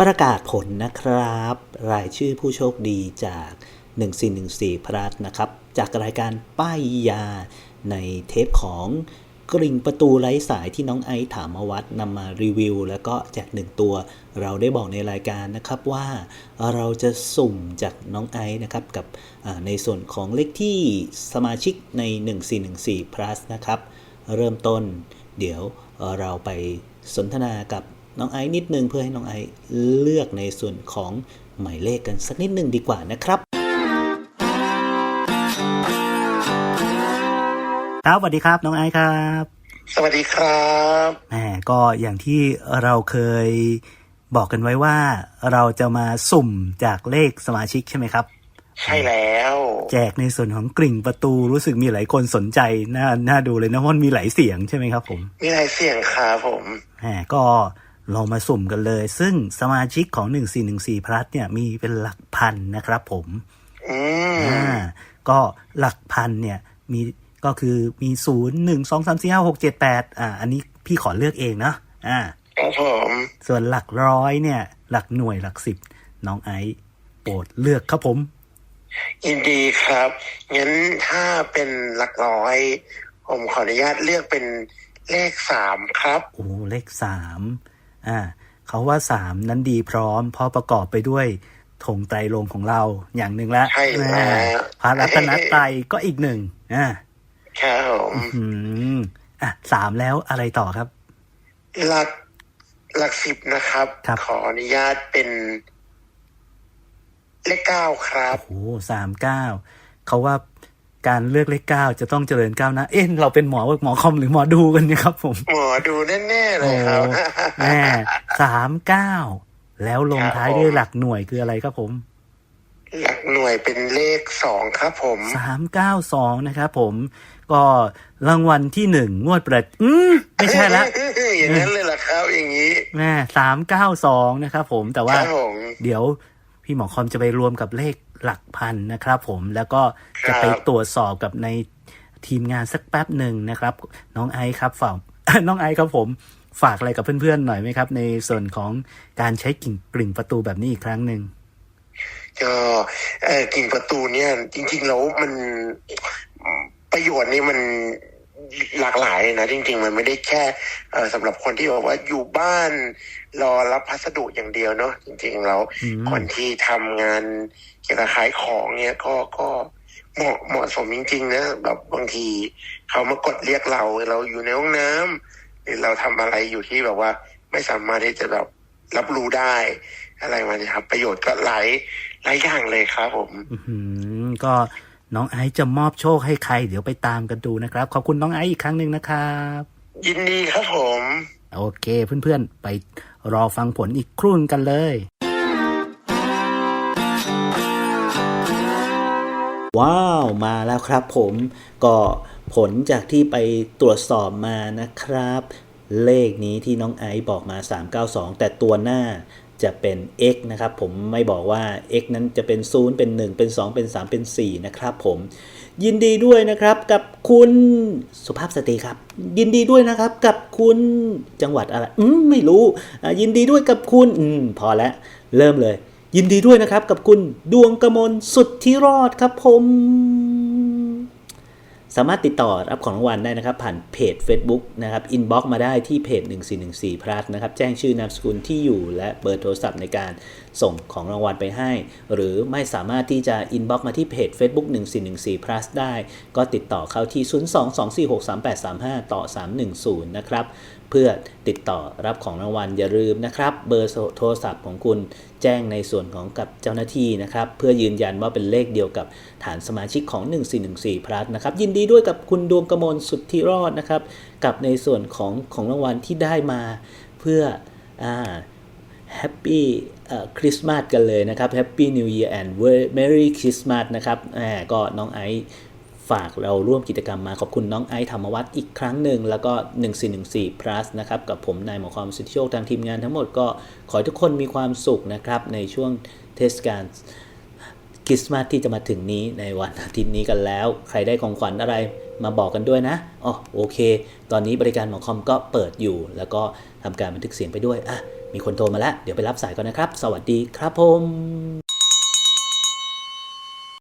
ประกาศผลนะครับ รายชื่อผู้โชคดีจาก 1414 พลัสนะครับ จากรายการป้ายยาในเทปของกริ่งประตูไร้สายที่น้องไอซ์ถามวัดนำมารีวิว แล้วก็แจกหนึ่งตัว เราได้บอกในรายการนะครับว่าเราจะสุ่มจากน้องไอซ์นะครับกับในส่วนของเลขที่สมาชิกใน 1414 plus นะครับ เริ่มต้นเดี๋ยวเราไปสนทนากับ น้องไอซ์นิดนึงเพื่อให้น้องไอซ์เลือกในส่วนของหมายเลขกันสักนิดนึงดีกว่านะครับครับสวัสดีครับ น้องไอซ์ครับ สวัสดีครับแหมก็อย่างที่เราเคยบอกกันไว้ว่าเราจะมาสุ่มจากเลขสมาชิกใช่ไหมครับใช่แล้ว แจกในส่วนของกริ่งประตูรู้สึกมีหลายคนสนใจน่าน่าดูเลยนะเพราะมันมีหลายเสียงใช่ไหมครับผม มีหลายเสียงครับผมแหมก็ เรามาสุ่มกันเลย ซึ่งสมาชิกของ 1414 พลัสเนี่ยมีเป็นหลักพันนะครับผมอืมอ่าก็หลักพันเนี่ยมีก็คือมีศูนย์หนึ่งสองสามสี่ห้าหกเจ็ดแปดอ่าอันนี้พี่ขอเลือกเองเนาะอ่าครับผมส่วนหลักร้อยเนี่ย หลักหน่วยหลักสิบน้องไอซ์โปรดเลือกครับผมยินดีครับ งั้นถ้าเป็นหลักร้อย ผมขออนุญาตเลือกเป็นเลขสามครับ โอ้เลขสาม อ่าเขาว่าสามนั้นดีพร้อม เพราะประกอบไปด้วยธงไตรลงค์ของเราอย่างหนึ่งละใช่แล้วอ่าพระรัตนตรัยก็อีกหนึ่งอ่าครับผมอืมอะสามแล้วอะไรต่อครับ หลักหลักสิบนะครับครับขออนุญาตเป็น เลขเก้าครับโอ้สามเก้าเขาว่า การเลือกเลขเก้าจะต้องเจริญก้าวหนะเอ๊ะเราเป็นหมอหมอคอมหรือหมอดูกันเนี่ยครับผมหมอดูแน่ๆเลยครับโอ้แม่สามเก้าแล้วลงท้ายด้วยหลักหน่วยคืออะไรครับผมหลักหน่วยเป็นเลขสองครับผมสามเก้าสองนะครับผมก็รางวัลที่หนึ่งงวดประอืมไม่ใช่ละอย่างนั้นเลยเหรอครับอย่างนี้แม่สามเก้าสองนะครับผมแต่คว่ารับผมเดี๋ยว พี่หมอคอมจะไปรวมกับเลขหลักพันนะครับ ผมแล้วก็จะไปครับตรวจสอบกับในทีมงานสักแป๊บหนึ่งนะครับ น้องไอซ์ครับฝากน้องไอซ์ครับผมฝากอะไรกับเพื่อนๆหน่อยไหมครับ ในส่วนของการใช้กิ่งกลิ่งประตูแบบนี้อีกครั้งหนึ่งก็เอ่อกิ่งประตูเนี่ยจริงๆแล้วมันประโยชน์นี่มัน หลากหลายนะจริง ๆ มันไม่ได้แค่เอ่อสำหรับคนที่บอกว่าอยู่บ้านรอรับพัสดุอย่างเดียวเนาะจริงๆแล้วอืมคนที่ทำงานเกี่ยวกับขายของเนี่ยก็ก็เหมาะเหมาะสมจริง ๆ นะแบบบางทีเขามากดเรียกเราเราอยู่ในห้องน้ำหรือเราทำอะไรอยู่ที่แบบว่า ไม่สามารถที่จะแบบรับรู้ได้ อะไรมาเนี่ยครับ ประโยชน์ก็หลายหลายอย่างเลยครับผมอื้อหือก็ น้องไอซ์จะมอบโชคให้ใคร เดี๋ยวไปตามกันดูนะครับ ขอบคุณน้องไอซ์อีกครั้งหนึ่งนะครับ ยินดีครับผม โอเคเพื่อนๆ ไปรอฟังผลอีกครู่หนึ่งกันเลย ว้าว มาแล้วครับผมก็ผลจากที่ไปตรวจสอบมานะครับ เลขนี้ที่น้องไอซ์บอกมา 392 แต่ตัวหน้า จะเป็น x นะครับ ผมไม่บอกว่า x นั้นจะเป็น 0 เป็น 1 เป็น 2 เป็น 3 เป็น 4 นะครับผม ยินดีด้วยนะครับกับคุณสุภาพสตรีครับ ยินดีด้วยนะครับกับคุณจังหวัดอะไรอืมไม่รู้ ยินดีด้วยกับคุณอืมพอแล้วเริ่มเลย ยินดีด้วยนะครับกับคุณดวงกระมลสุดที่รอดครับผม สามารถติดต่อรับของรางวัลได้นะครับ ผ่านเพจ Facebook นะครับอินบ็อกมาได้ที่เพจ 1414 พลัสนะครับ แจ้งชื่อนามสกุลที่อยู่และเบอร์โทรศัพท์ในการส่งของรางวัลไปให้ หรือไม่สามารถที่จะอินบ็อกมาที่เพจ Facebook 1414 plus ได้ ก็ติดต่อเข้าที่ 022463835 ต่อ 310 นะครับ พื่อติดต่อรับของรางวัลอย่าลืมนะครับ เบอร์โทรศัพท์ของคุณแจ้งในส่วนของกับเจ้าหน้าที่นะครับ เพื่อยืนยันว่าเป็นเลขเดียวกับฐานสมาชิกของ 1414พลัสนะครับ ยินดีด้วยกับคุณดวงกมลสุดที่รอดนะครับ กับในส่วนของของรางวัลที่ได้มาเพื่ออ่าแฮปปี้คริสต์มาสกันเลยนะครับแฮปปี้นิว e ย r แอนด์เมรี่คริสต์มาสนะครับแหมก็น้องไอซ์ ฝากเราร่วมกิจกรรมมาขอบคุณน้องไอซ์ธรรมวัฒน์อีกครั้งหนึ่ง แล้วก็ 1414 plus นะครับ กับผมนายหมอความสุทธิโชคทางทีมงานทั้งหมดก็ขอให้ทุกคนมีความสุขนะครับ ในช่วงเทศกาลคริสต์มาสที่จะมาถึงนี้ในวันอาทิตย์นี้กันแล้ว ใครได้ของขวัญอะไรมาบอกกันด้วยนะอ๋อโอเค ตอนนี้บริการหมอคอมก็เปิดอยู่ แล้วก็ทำการบันทึกเสียงไปด้วยอะมีคนโทรมาแล้ว เดี๋ยวไปรับสายก่อนนะครับ สวัสดีครับผม